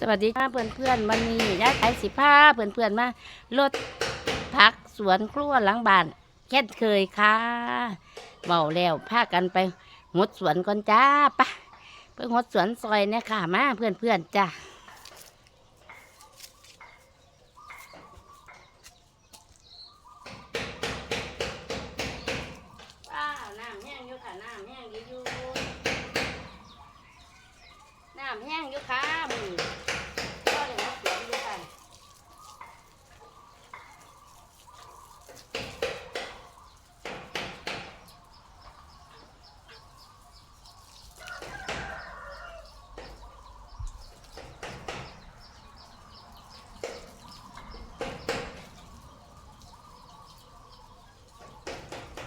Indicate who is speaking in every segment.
Speaker 1: สวัสดีค่ะเพื่อนเพื่อนวันนี้ยายขายสิผ้าเพื่อนเพื่อนมาลดผักสวนครัวหลังบ้านเช่นเคยค่ะเบาแล้วพากันไปงดสวนก่อนจ้าปะไปหดสวนซอยเนี่ยค่ะมาเพื่อนเพื่อนจ้าว้าวน้ำแห้งอยู่ค่ะน้ำแห้งดีอยู่ น้ำแห้งอยู่ค่ะมือก็เลยมาเสียงอยู่ค่ะ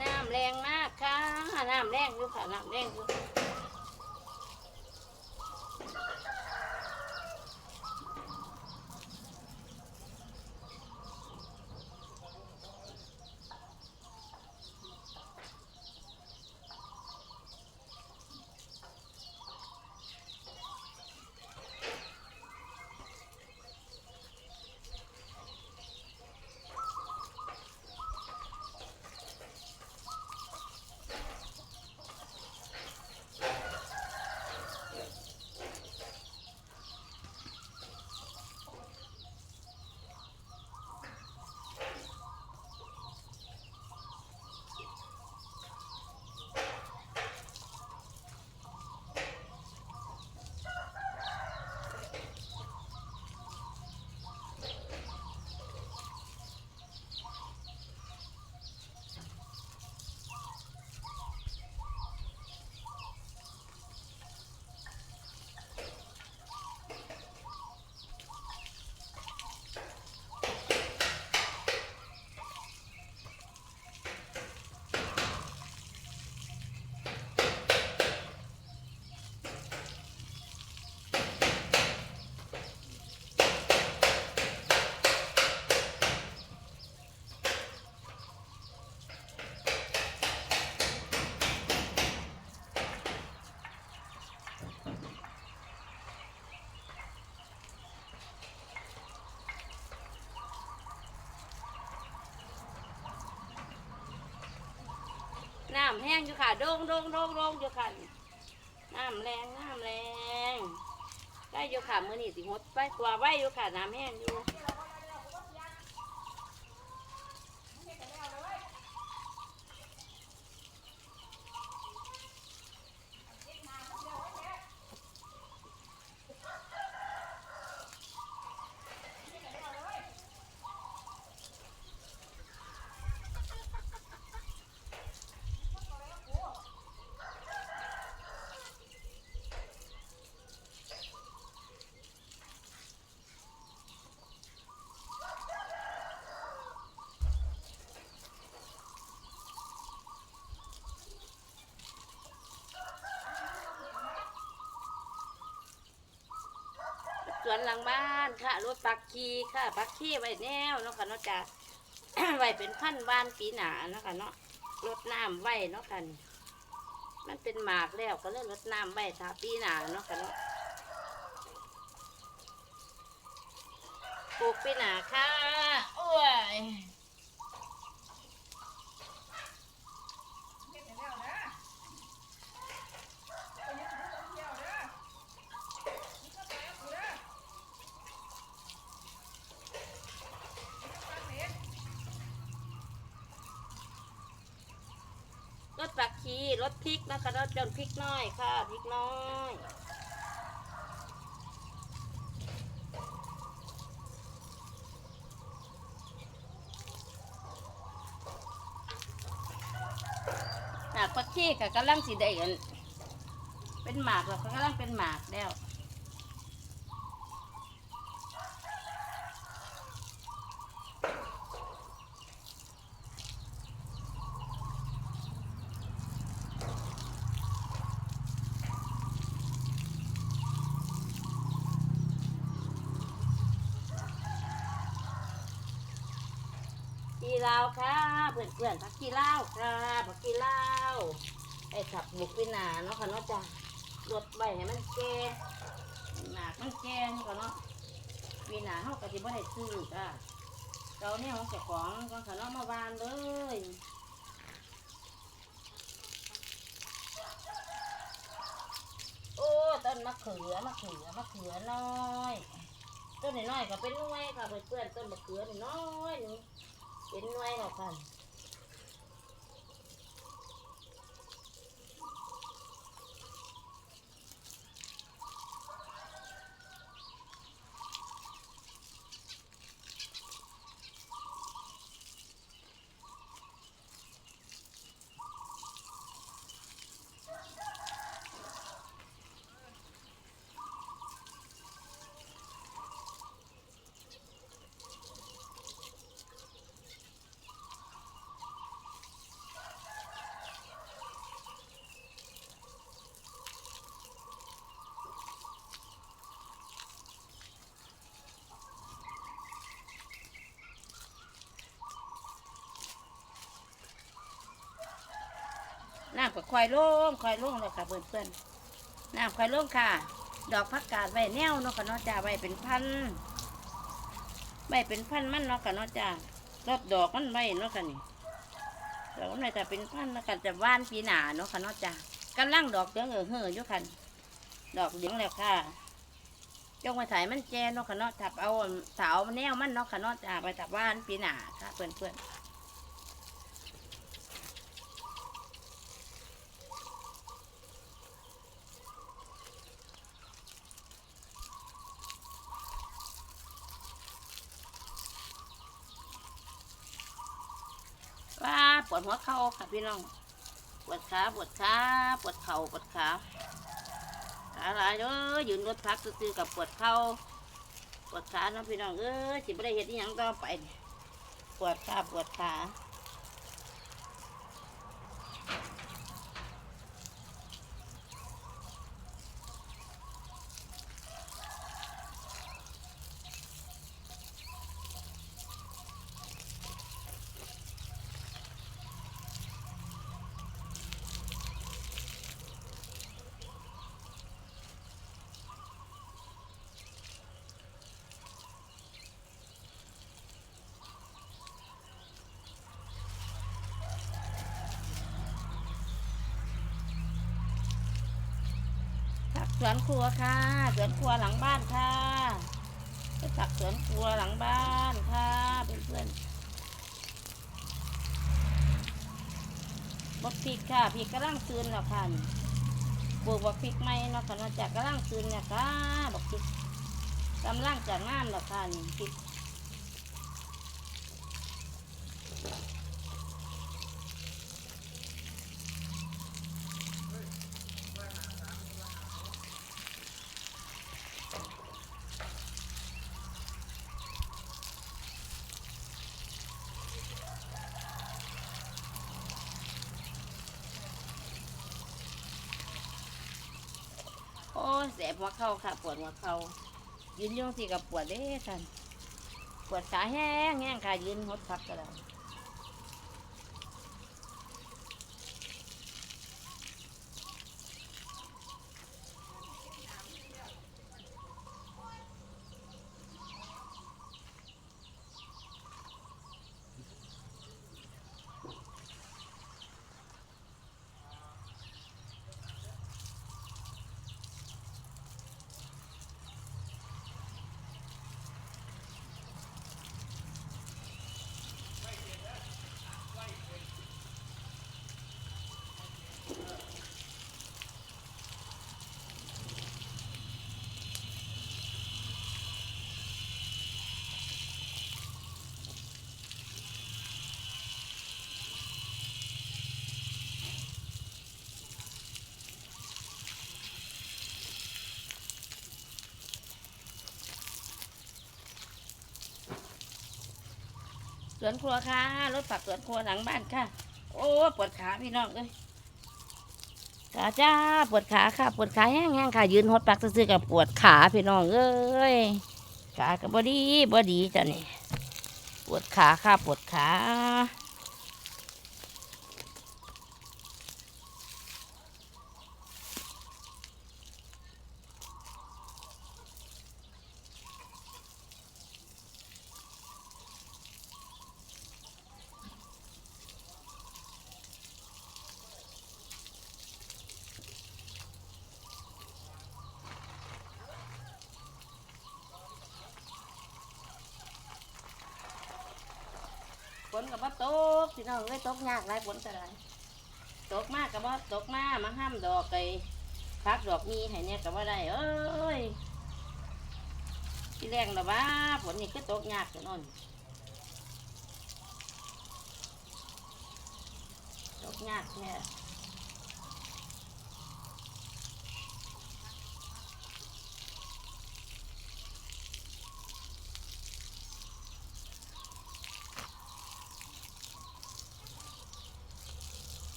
Speaker 1: น้ำแรงมากค่ะน้ำแรงอยู่ค่ะน้ำแรงอยู่ น้ำแห้งอยู่ค่ะโด่งโด่งโด่งโด่งอยู่ค่ะน้ำแรงน้ำแรงได้อยู่ค่ะมือนี่สิหดไปกว่าไว้อยู่ค่ะน้ำแห้งอยู่ วนหลังบ้านค่ะรถปักคีค่ะปักคีไว้แนวเนาะค่ะเนาะจ้ะไว้เป็นพันธุ์บ้านปีหนาเนาะค่ะเนาะรดน้ำไว้เนาะค่ะนี่มันเป็นหมากแล้วก็เลยรดน้ำไว้ทาปีหนาเนาะค่ะเนาะปลูกปีหนาค่ะโอ้ย รถปักขี รสพริกนะคะรสจนพริกน้อยค่ะพริกน้อยหมากพักขีค่ะกำลังสีได้กันเป็นหมากแล้วก็กำลังเป็นหมากแล้ว กีลาวค่ะเพื่อนเพื่อนๆพักกีลาวค่ะพักกีลาไอ้ขับบุกไปหนาเนาะค่ะเนาะจ้ะรถใบให้มันแก่หมากมันแก่นี่ก็เนาะปีหนาเฮาก็สิบ่ได้ซื้อจ้าเราเนี่ยของเจ้าของก็ขะเนาะมาวานเลยโอ้ต้นมะเขือมะเขือมะเขือน้อยต้นน้อยก็เป็นน่วยค่ะเพื่อนต้นมะเขือน้อยหนึงเป็นน่วยหรอกค่ะ น้ำก็ควายลงควายลงเลยค่ะเพื่อนๆน้ำควายลงค่ะ ดอกผักกาดไว้แนวเนาะค่ะเนาะจ้าไว้เป็นพันไว้เป็นพันมันเนาะค่ะเนาะจ้ารอบดอกมันไว้เนาะค่ะนี่ดอกมันไว้แต่เป็นพันแล้วก็จะว่านปีหนาเนาะค่ะเนาะจ้ากำลังดอกเหลืองเออเห่ออยู่ค่ะดอกเหลืองแล้วค่ะจงไปถ่ายมันแจเนาะค่ะเนาะถับเอาสาวแนวมันเนาะค่ะเนาะจ้าไปถับว่านปีหนาค่ะเพื่อนๆว่า ปวดหัวเข่าค่ะพี่น้อง ปวดขาปวดขาปวดเข่าปวดขาขาลายเด้อยืนรถพักซื้อๆกับปวดเข่าปวดขาเนาะพี่น้องเอ้ยสิไม่ได้เห็นอหยังต่อไป ปวดขาปวดขา สวนครัวค่ะ สวนครัวหลังบ้านค่ะไปผักสวนครัวหลังบ้านค่ะเพื่อนๆบักพริกค่ะพริกกระลังซื้นแล้วค่ะนี่ปลูกบักพริกไหมเนาะค่ะนาจากกระลังซื้นเนี่ยค่ะบักพริกกำลังจะงามแล้วค่ะนี่พริก โอ้ย แสบหัวเข่าค่ะ ปวดหัวเข่ายืนยุ่จังสิกับปวดเด้ท่านปวดขาแห้งแห้งค่ะยืนหดพักก็แล้วส วนครัวค่ะรถผักสวนครัวหลังบ้านค่ะ โอ้ปวดขาพี่น้องเอ้ยขาจ้าปวดขาค่ะ ปวดขาแห้งๆค่ะ ยืนหดปักซื้อกับปวดขาพี่น้องเอ้ยขากับบอดีบอดีจ้ะนี่ปวดขาค่ะปวดขา นกับว่าตกพี่น้องเลยตกยากหลายฝนแต่ไรตกมากกับว่าตกมามาห้ามดอกไก่พักดอกมีให้เนี่ยกับว่าได้เอ้ยที่แรงหรอวะฝนนี่ก็ตกยากแต่นอนตกยากแค่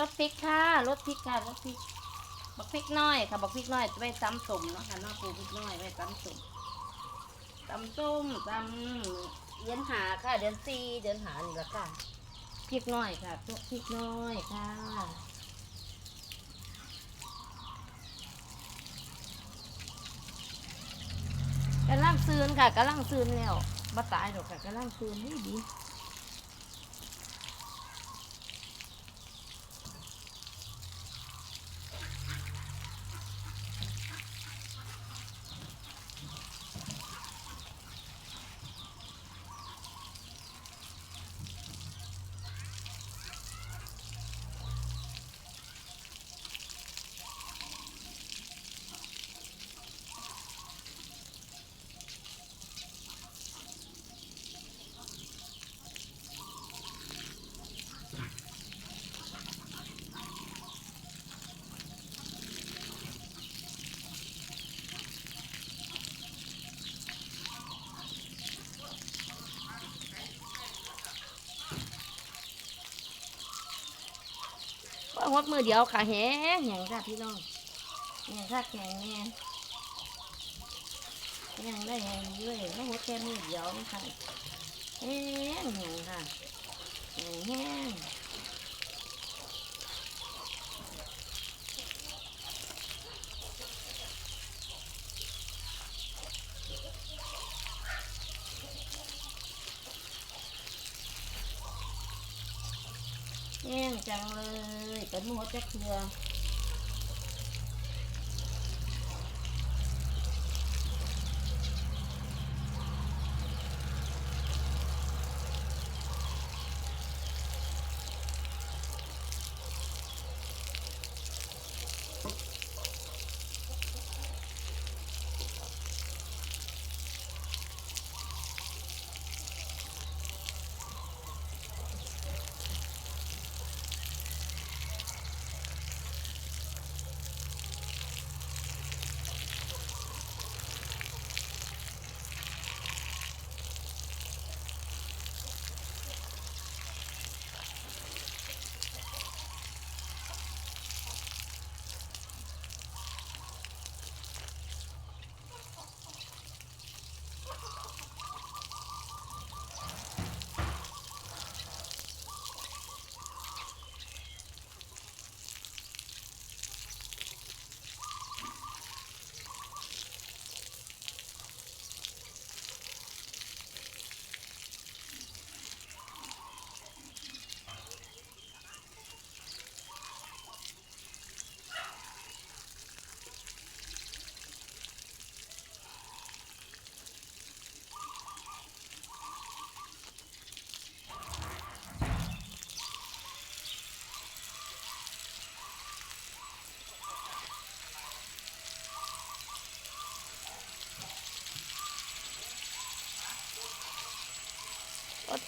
Speaker 1: รถพริกค่ะรถพริกค่ะรถพริก บักพริกน้อยค่ะบักพริกน้อยไว้ตำส้มเนาะค่ะเนอกปูพริกน้อยไว้ตำส้มตำส้มตำเดือนหาค่ะ เดือนสี่เดือนหานี่ละค่ะพริกน้อยค่ะพวกพริกน้อยค่ะกำลังซืนค่ะกำลังซืนแล้วบ่ตายหรอกค่ะกำลังซืนดีดี หดมือเดียวค่ะแห้งแห้งค่ะพี่น้องแห้งค่ะแข็งแห้งแห้งได้แห้งด้วยว่าหดแค่มือเดียวนะคะแห้งแห้งค่ะแห้งแห้งแห้งจังเลย เป็นหมดจะเคลือ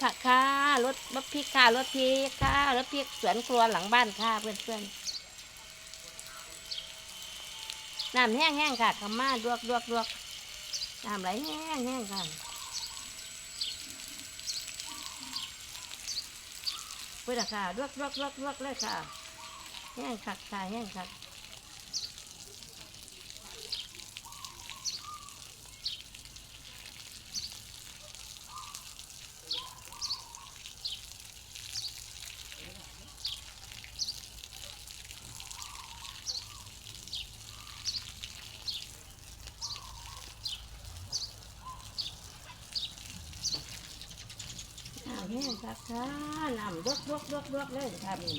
Speaker 1: ผักค่ะรถรถพริกค่ะรถพริกค่ะรถพริกสวนครัวหลังบ้านค่ะเพื่อนเพื่อนๆน้ำแห้งแห้งค่ะขม่าดวกดวกดวกน้ำไหลแห้งแห้งค่ะเพื่อนค่ะดวกดวกดวกดวกเลยค่ะแห้งคักค่ะแห้งคัก แห้งคักค่ะน้ำดวกดวกดวกดวกเลยค่ะมี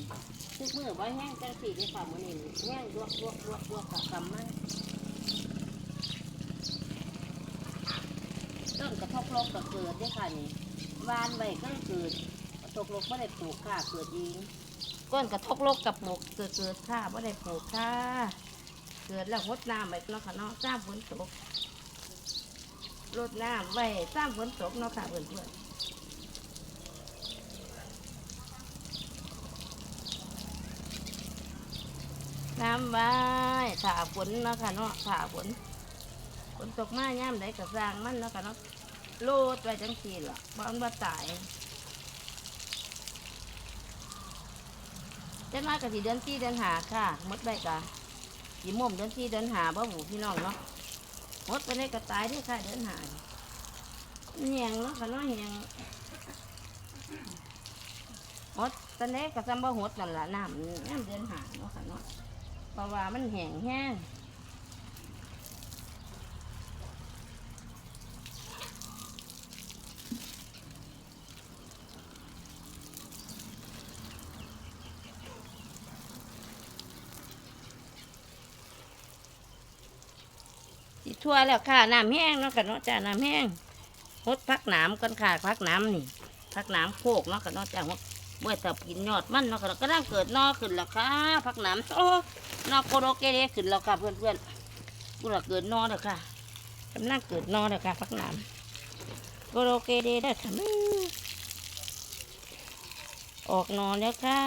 Speaker 1: ทุกมือบ่แห้งจังสีเลยค่ะมือนี้แห้งดวกดวกดวกดวกกับคำมากต้นกระทบโลกก็เกิดเด้อค่ะนี่วานไว้ก็เกิดตกลกไม่ได้ปลูกค่ะเกิดเองก้นกระทบโลกกับปลูกเกิดเกิดค่ะไม่ได้ปลูกค่ะ เกิดแล้วงดน้ำไปเนาะค่ะเนาะจ้ามฝนตกรดน้ำไว้จ้ามฝนตกเนาะค่ะเพื่อนๆน้ำไว้ถ่าฝนเนาะค่ะเนาะถ่าฝนฝนตกมาย่ำใดก็สร้างมันเนาะค่ะเนาะโลดไว้จังสีล่ะบ้านว่าตายเจ้มากกะสิเดือนที่เดือนหาค่ะมดใบกะสีม่วมเดินที่เดินหาบ่หูพี่น้องเนาะมดไปเลยก็ตายที่ค่ะเดินหาเหียงเนาะค่ะเนาะเหียงมดตอนนี้ก็ซ้ำบ่หดนั่นละน้ำน้ำเดินหาเนาะค่ะเนาะ เพราะว่ามันแห้งแห้งสิทั่วแล้วค่ะน้ำแห้งเนาะค่ะเนาะจ้าน้ำแห้งหดพักหนามก่อนค่ะพักหนามนี่พักหนามโคกเนาะค่ะเนาะจ้าหดเมื่อแต่กินยอดมันเนาะค่ะเนก็ได้เกิดนอขึ้นล้วค่ะพักหนามโอ้ นอโกโรเกเรขึ้นแล้วค่ะเพื่อนเพื่อนกูหละเกิดนอนแล้วค่ะกำลังเกิดนอนแล้วค่ะพักหนามโกโรเกเรได้ค่ะอออกนอนแล้วค่ะ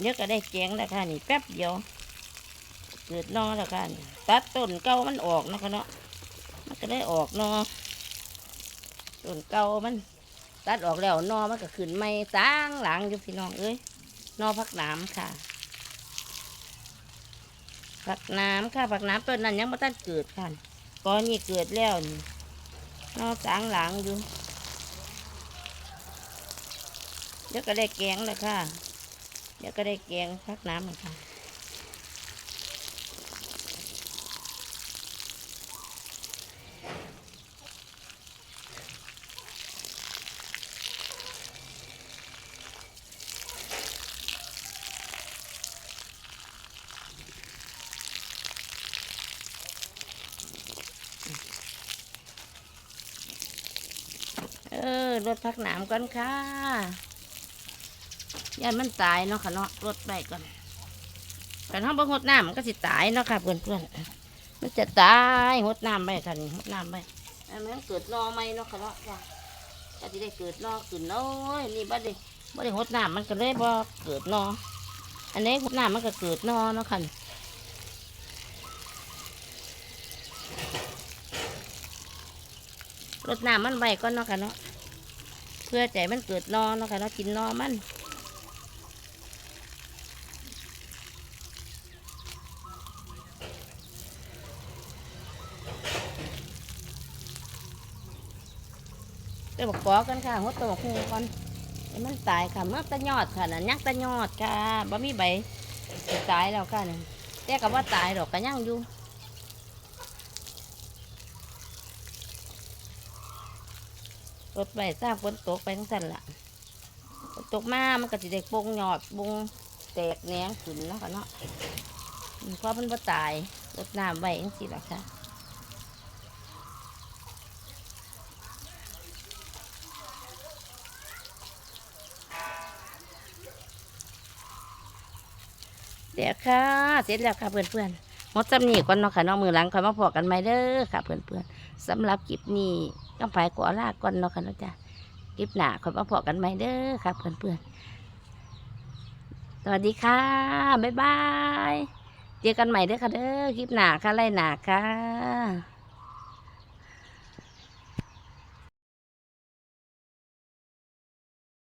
Speaker 1: เดี๋ยวก็ได้แจงแล้วค่ะนี่แป๊บเดียว เกิดนอแล้วค่ะตัดต้นเก่ามันออกนะคะเนาะมันก็ได้ออกนอต้นเก่ามัน ตัดออกแล้วนอมันก็ขึ้นไม่ตั้งหลังอยู่พี่น้องเอ้ยนอผักหนามค่ะ ผักน้ำค่ะผักน้ำต้นนั้นยังไม่ตันเกิดค่ะก้อนนี้เกิดแล้วนี่นอตั้งหลังอยู่เดี๋ยวก็ได้แกงแล้วค่ะ เดี๋ยวก็ได้แกงผักน้ำแล้วค่ะ เออรถพักหนามก่อนค่ะยันมันตายเนาะค่ะเนาะรถไปก่อนกันห้องบังหดน้ำมันก็สิตายเนาะค่ะเพื่อนเพื่อนๆมันจะตายหดน้ำไปค่ะนี่หดน้ำไปอันมันเกิดนอไหมเนาะค่ะเนาะจ้ะก็จะได้เกิดนอขึ้นโอ้ยนี่บ่ได้บ่ได้หดน้ำมันก็เลยบ่เกิดนออันนี้หดน้ำมันก็เกิดนอเนาะค่ะ รดน้ำมันไว้ก่อนเนาะค่ะเนาะเพื่อใจมันเกิดนอนเนาะค่ะเนาะกินนอมันเดี๋ยวบอกขอกันค่ะหดตัวบอกคูก่อนให้มันตายค่ะเมื่อตะยอดค่ะน่ะยักตะยอดค่ะบ่มีใบตายแล้วค่ะนี่แต่กับว่าตายดอกก็ยังอยู่ รถไปทราบฝนตกไปทั้งสั้นละฝนตกมามันก็จะได้ปงหยอดปงแตกแหนงขึ้นเนาะค่ะเนาะเพราะมันบ่ตายรดน้ำไว้จังซี่ล่ะค่ะเดี๋ยวค่ะ เสร็จแล้วค่ะเพื่อนๆหมดจำนี่ก่อนเนาะค่ะน้องมือหลังคอยมาพอกันใหมเด้อค่ะเพื่อนๆสำหรับคลิปนี้ ก็ไปกอลาก่อนเนาะค่ะเนาะจ้ะคลิปหน้าคอมาพอกันใหม่เด้อค่ะเพื่อนๆสวัสดีค่ะ บ๊ายบาย เจอกันใหม่เด้อค่ะเด้อคลิปหน้าค่ะไล่หนาค่ะ